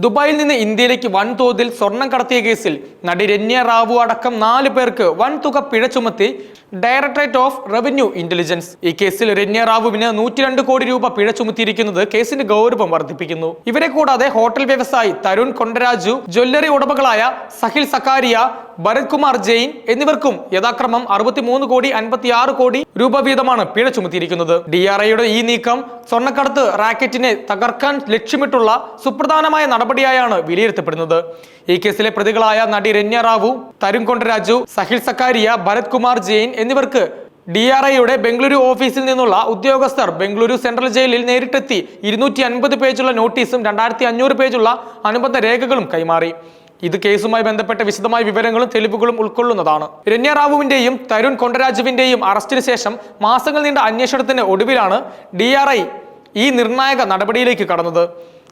ദുബായിൽ നിന്ന് ഇന്ത്യയിലേക്ക് വൻതോതിൽ സ്വർണം കടത്തിയ കേസിൽ നടി രന്യ റാവു അടക്കം നാല് പേർക്ക് വൻതുക പിഴ ചുമത്തി ഡയറക്ടറേറ്റ് ഓഫ് റവന്യൂ ഇന്റലിജൻസ് ഈ കേസിൽ രന്യ റാവുവിന് നൂറ്റിരണ്ട് കോടി രൂപ പിഴ ചുമത്തിയിരിക്കുന്നത് കേസിന്റെ ഗൗരവം വർദ്ധിപ്പിക്കുന്നു. ഇവരെ കൂടാതെ ഹോട്ടൽ വ്യവസായി തരുൺ കൊണ്ടരാജു ജ്വല്ലറി ഉടമകളായ സഹിൽ സക്കാരിയ ഭരത് കുമാർ ജെയിൻ എന്നിവർക്കും യഥാക്രമം അറുപത്തിമൂന്ന് കോടി അൻപത്തിയാറ് കോടി രൂപ വീതമാണ് പിഴ ചുമത്തിയിരിക്കുന്നത്. ഡി ആർ ഐയുടെ ഈ നീക്കം സ്വർണക്കടത്ത് റാക്കറ്റിനെ തകർക്കാൻ ലക്ഷ്യമിട്ടുള്ള സുപ്രധാനമായ നടപടിയായാണ് വിലയിരുത്തപ്പെടുന്നത്. ഈ കേസിലെ പ്രതികളായ നടി രന്യ റാവു തരുൺ കൊണ്ടരാജു സഹിൽ സക്കാരിയ ഭരത് കുമാർ ജെയിൻ എന്നിവർക്ക് ഡി ആർ ഐയുടെ ബംഗളൂരു ഓഫീസിൽ നിന്നുള്ള ഉദ്യോഗസ്ഥർ ബംഗളൂരു സെൻട്രൽ ജയിലിൽ നേരിട്ടെത്തി. ഇരുന്നൂറ്റി അൻപത് പേജുള്ള നോട്ടീസും രണ്ടായിരത്തി അഞ്ഞൂറ് പേജുള്ള അനുബന്ധ രേഖകളും കൈമാറി. ഇത് കേസുമായി ബന്ധപ്പെട്ട വിശദമായ വിവരങ്ങളും തെളിവുകളും ഉൾക്കൊള്ളുന്നതാണ്. രന്യ റാവുവിന്റെയും തരുൺ കൊണ്ടരാജുവിന്റെയും അറസ്റ്റിന് ശേഷം മാസങ്ങൾ നീണ്ട അന്വേഷണത്തിന് ഒടുവിലാണ് ഡി ഈ നിർണായക നടപടിയിലേക്ക് കടന്നത്.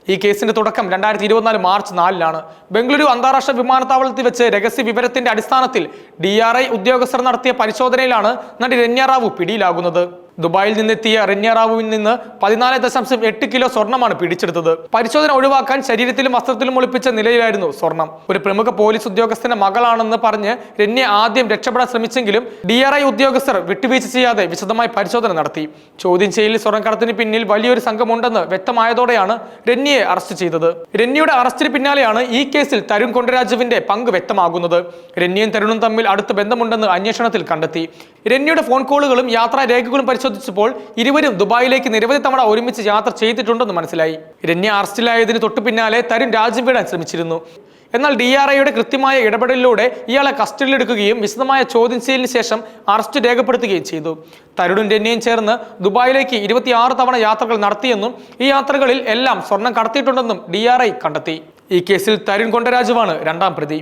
ഈ കേസിന്റെ തുടക്കം രണ്ടായിരത്തി ഇരുപത്തിനാല് മാർച്ച് നാലിലാണ്. ബംഗളൂരു അന്താരാഷ്ട്ര വിമാനത്താവളത്തിൽ വെച്ച് രഹസ്യ വിവരത്തിന്റെ അടിസ്ഥാനത്തിൽ ഡി ഉദ്യോഗസ്ഥർ നടത്തിയ പരിശോധനയിലാണ് നടി റാവു പിടിയിലാകുന്നത്. ദുബായിൽ നിന്നെത്തിയ റന്യ റാവുവിൽ നിന്ന് പതിനാല് ദശാംശം എട്ട് കിലോ സ്വർണമാണ് പിടിച്ചെടുത്തത്. പരിശോധന ഒഴിവാക്കാൻ ശരീരത്തിലും വസ്ത്രത്തിലും ഒളിപ്പിച്ച നിലയിലായിരുന്നു സ്വർണം. ഒരു പ്രമുഖ പോലീസ് ഉദ്യോഗസ്ഥന്റെ മകളാണെന്ന് പറഞ്ഞ് രന്യ ആദ്യം രക്ഷപ്പെടാൻ ശ്രമിച്ചെങ്കിലും ഡി ആർ ഐ ഉദ്യോഗസ്ഥർ വിട്ടുവീഴ്ച ചെയ്യാതെ വിശദമായി പരിശോധന നടത്തി. ചോദ്യം ചെയ്യലിൽ സ്വർണക്കടത്തിന് പിന്നിൽ വലിയൊരു സംഘമുണ്ടെന്ന് വ്യക്തമായതോടെയാണ് രന്യയെ അറസ്റ്റ് ചെയ്തത്. രന്യയുടെ അറസ്റ്റിന് പിന്നാലെയാണ് ഈ കേസിൽ തരുൺ കൊണ്ടരാജുവിന്റെ പങ്ക് വ്യക്തമാകുന്നത്. രന്യയും തരുണും തമ്മിൽ അടുത്ത ബന്ധമുണ്ടെന്ന് അന്വേഷണത്തിൽ കണ്ടെത്തി. രന്യയുടെ ഫോൺ കോളുകളും യാത്രാ രേഖകളും പരിശോധിച്ചപ്പോൾ ഇരുവരും ദുബായിലേക്ക് നിരവധി തവണ ഒരുമിച്ച് യാത്ര ചെയ്തിട്ടുണ്ടെന്ന് മനസ്സിലായി. രന്യ അറസ്റ്റിലായതിന് തൊട്ടു പിന്നാലെ തരുൺ രാജ്യം വിടാൻ ശ്രമിച്ചിരുന്നു. എന്നാൽ ഡി ആർ ഐയുടെ കൃത്യമായ ഇടപെടലിലൂടെ ഇയാളെ കസ്റ്റഡിയിലെടുക്കുകയും വിശദമായ ചോദ്യം ചെയ്യലിന് ശേഷം അറസ്റ്റ് രേഖപ്പെടുത്തുകയും ചെയ്തു. തരുണും രന്യയും ചേർന്ന് ദുബായിലേക്ക് ഇരുപത്തിയാറ് തവണ യാത്രകൾ നടത്തിയെന്നും ഈ യാത്രകളിൽ എല്ലാം സ്വർണം കടത്തിയിട്ടുണ്ടെന്നും ഡി കണ്ടെത്തി. ഈ കേസിൽ തരുൺ കൊണ്ടരാജുവാണ് രണ്ടാം പ്രതി.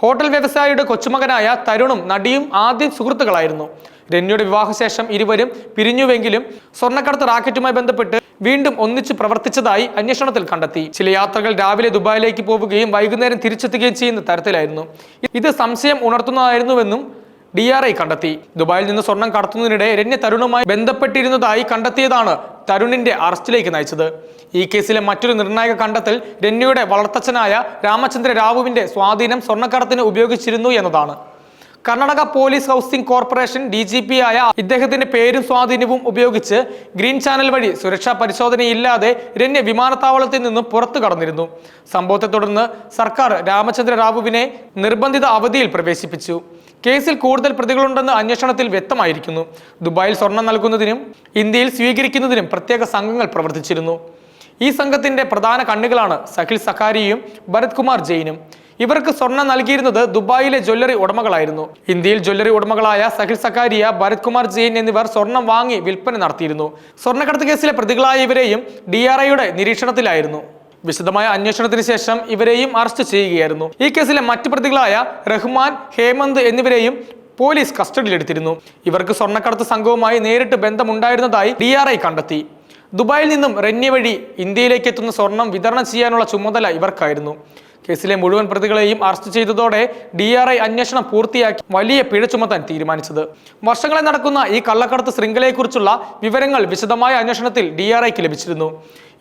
ഹോട്ടൽ വ്യവസായിയുടെ കൊച്ചുമകനായ തരുണും നടിയും ആദ്യം സുഹൃത്തുക്കളായിരുന്നു. രന്യയുടെ വിവാഹശേഷം ഇരുവരും പിരിഞ്ഞുവെങ്കിലും സ്വർണക്കടത്ത് റാക്കറ്റുമായി ബന്ധപ്പെട്ട് വീണ്ടും ഒന്നിച്ചു പ്രവർത്തിച്ചതായി അന്വേഷണത്തിൽ കണ്ടെത്തി. ചില യാത്രകൾ രാവിലെ ദുബായിലേക്ക് പോവുകയും വൈകുന്നേരം തിരിച്ചെത്തുകയും ചെയ്യുന്ന തരത്തിലായിരുന്നു. ഇത് സംശയം ഉണർത്തുന്നതായിരുന്നുവെന്നും ഡി ആർ ഐ കണ്ടെത്തി. ദുബായിൽ നിന്ന് സ്വർണം കടത്തുന്നതിനിടെ രണ്യ തരുണുമായി ബന്ധപ്പെട്ടിരുന്നതായി കണ്ടെത്തിയതാണ് തരുണിന്റെ അറസ്റ്റിലേക്ക് നയിച്ചത്. ഈ കേസിലെ മറ്റൊരു നിർണായക കണ്ടെത്തൽ രന്യയുടെ വളർത്തച്ഛനായ രാമചന്ദ്ര റാവുവിന്റെ സ്വാധീനം സ്വർണക്കടത്തിന് ഉപയോഗിച്ചിരുന്നു എന്നതാണ്. Karnataka police housing corporation D G P ആയ ഇദ്ദേഹത്തിന്റെ പേരും സ്വാധീനവും ഉപയോഗിച്ച് ഗ്രീൻ ചാനൽ വഴി സുരക്ഷാ പരിശോധനയില്ലാതെ രന്യ വിമാനത്താവളത്തിൽ നിന്നും പുറത്തു കടന്നിരുന്നു. സംഭവത്തെ തുടർന്ന് സർക്കാർ രാമചന്ദ്ര റാവുവിനെ നിർബന്ധിത അവധിയിൽ പ്രവേശിപ്പിച്ചു. കേസിൽ കൂടുതൽ പ്രതികളുണ്ടെന്ന് അന്വേഷണത്തിൽ വ്യക്തമായിരിക്കുന്നു. ദുബായിൽ സ്വർണം നൽകുന്നതിനും ഇന്ത്യയിൽ സ്വീകരിക്കുന്നതിനും പ്രത്യേക സംഘങ്ങൾ പ്രവർത്തിച്ചിരുന്നു. ഈ സംഘത്തിന്റെ പ്രധാന കണ്ണുകളാണ് സഖിൽ സഖാരിയും ഭരത് കുമാർ ജെയിനും. ഇവർക്ക് സ്വർണം നൽകിയിരുന്നത് ദുബായിലെ ജ്വല്ലറി ഉടമകളായിരുന്നു. ഇന്ത്യയിൽ ജ്വല്ലറി ഉടമകളായ സഖിൽ സക്കാരിയ ഭരത് കുമാർ ജെയിൻ എന്നിവർ സ്വർണം വാങ്ങി വിൽപ്പന നടത്തിയിരുന്നു. സ്വർണക്കടത്ത് കേസിലെ പ്രതികളായ ഇവരെയും ഡി നിരീക്ഷണത്തിലായിരുന്നു. വിശദമായ അന്വേഷണത്തിന് ശേഷം ഇവരെയും അറസ്റ്റ് ചെയ്യുകയായിരുന്നു. ഈ കേസിലെ മറ്റു പ്രതികളായ റഹ്മാൻ ഹേമന്ത് എന്നിവരെയും പോലീസ് കസ്റ്റഡിയിലെടുത്തിരുന്നു. ഇവർക്ക് സ്വർണക്കടത്ത് സംഘവുമായി നേരിട്ട് ബന്ധമുണ്ടായിരുന്നതായി ഡി ആർ ഐ കണ്ടെത്തി. ദുബായിൽ നിന്നും റന്യ വഴി ഇന്ത്യയിലേക്ക് എത്തുന്ന സ്വർണം വിതരണം ചെയ്യാനുള്ള ചുമതല ഇവർക്കായിരുന്നു. കേസിലെ മുഴുവൻ പ്രതികളെയും അറസ്റ്റ് ചെയ്തതോടെ ഡി ആർ ഐ അന്വേഷണം പൂർത്തിയാക്കി വലിയ പിഴ ചുമത്താൻ തീരുമാനിച്ചത്. വർഷങ്ങളെ നടക്കുന്ന ഈ കള്ളക്കടത്ത് ശൃംഖലയെക്കുറിച്ചുള്ള വിവരങ്ങൾ വിശദമായ അന്വേഷണത്തിൽ ഡി ആർ ഐക്ക് ലഭിച്ചിരുന്നു.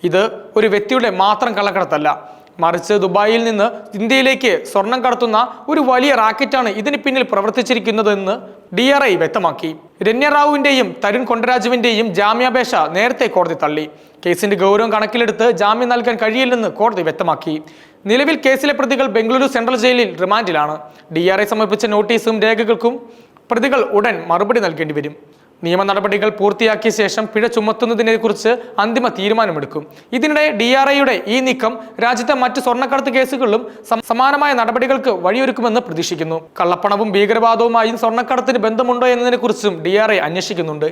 ഇത് ഒരു വ്യക്തിയുടെ മാത്രം കള്ളക്കടത്തല്ല. മറിച്ച് ദുബായിൽ നിന്ന് ഇന്ത്യയിലേക്ക് സ്വർണം കടത്തുന്ന ഒരു വലിയ റാക്കറ്റാണ് ഇതിന് പിന്നിൽ പ്രവർത്തിച്ചിരിക്കുന്നതെന്ന് ഡി ആർ ഐ വ്യക്തമാക്കി. രന്യ റാവുവിന്റെയും തരുൺ കൊണ്ടരാജുവിന്റെയും ജാമ്യാപേക്ഷ നേരത്തെ കോടതി തള്ളി. കേസിന്റെ ഗൗരവം കണക്കിലെടുത്ത് ജാമ്യം നൽകാൻ കഴിയില്ലെന്ന് കോടതി വ്യക്തമാക്കി. നിലവിൽ കേസിലെ പ്രതികൾ ബംഗളൂരു സെൻട്രൽ ജയിലിൽ റിമാൻഡിലാണ്. ഡി ആർ ഐ സമർപ്പിച്ച നോട്ടീസും രേഖകൾക്കും പ്രതികൾ ഉടൻ മറുപടി നൽകേണ്ടി വരും. നിയമ നടപടികൾ പൂർത്തിയാക്കിയ ശേഷം പിഴ ചുമത്തുന്നതിനെ കുറിച്ച് അന്തിമ തീരുമാനമെടുക്കും. ഇതിനിടെ ഡി ആർ ഐയുടെ ഈ നീക്കം രാജ്യത്തെ മറ്റ് സ്വർണക്കടത്ത് കേസുകളിലും സമാനമായ നടപടികൾക്ക് വഴിയൊരുക്കുമെന്ന് പ്രതീക്ഷിക്കുന്നു. കള്ളപ്പണവും ഭീകരവാദവുമായും സ്വർണക്കടത്തിന് ബന്ധമുണ്ടോ എന്നതിനെ കുറിച്ചും ഡി ആർ ഐ അന്വേഷിക്കുന്നുണ്ട്.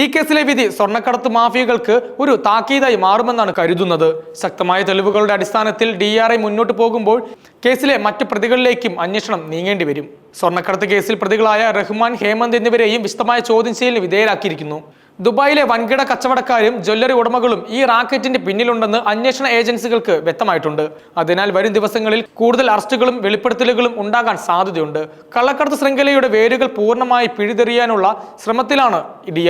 ഈ കേസിലെ വിധി സ്വർണക്കടത്ത് മാഫിയകൾക്ക് ഒരു താക്കീതായി മാറുമെന്നാണ് കരുതുന്നത്. ശക്തമായ തെളിവുകളുടെ അടിസ്ഥാനത്തിൽ ഡി ആർ ഐ മുന്നോട്ട് പോകുമ്പോൾ കേസിലെ മറ്റ് പ്രതികളിലേക്കും അന്വേഷണം നീങ്ങേണ്ടി വരും. സ്വർണക്കടത്ത് കേസിൽ പ്രതികളായ റഹ്മാൻ ഹേമന്ത് എന്നിവരെയും വിശദമായ ചോദ്യം ചെയ്യലിന് വിധേയരാക്കിയിരിക്കുന്നു. ദുബായിലെ വൻകിട കച്ചവടക്കാരും ജ്വല്ലറി ഉടമകളും ഈ റാക്കറ്റിന്റെ പിന്നിലുണ്ടെന്ന് അന്വേഷണ ഏജൻസികൾക്ക് വ്യക്തമായിട്ടുണ്ട്. അതിനാൽ വരും ദിവസങ്ങളിൽ കൂടുതൽ അറസ്റ്റുകളും വെളിപ്പെടുത്തലുകളും ഉണ്ടാകാൻ സാധ്യതയുണ്ട്. കള്ളക്കടത്ത് ശൃംഖലയുടെ വേരുകൾ പൂർണമായി പിഴുതെറിയാനുള്ള ശ്രമത്തിലാണ് ഡി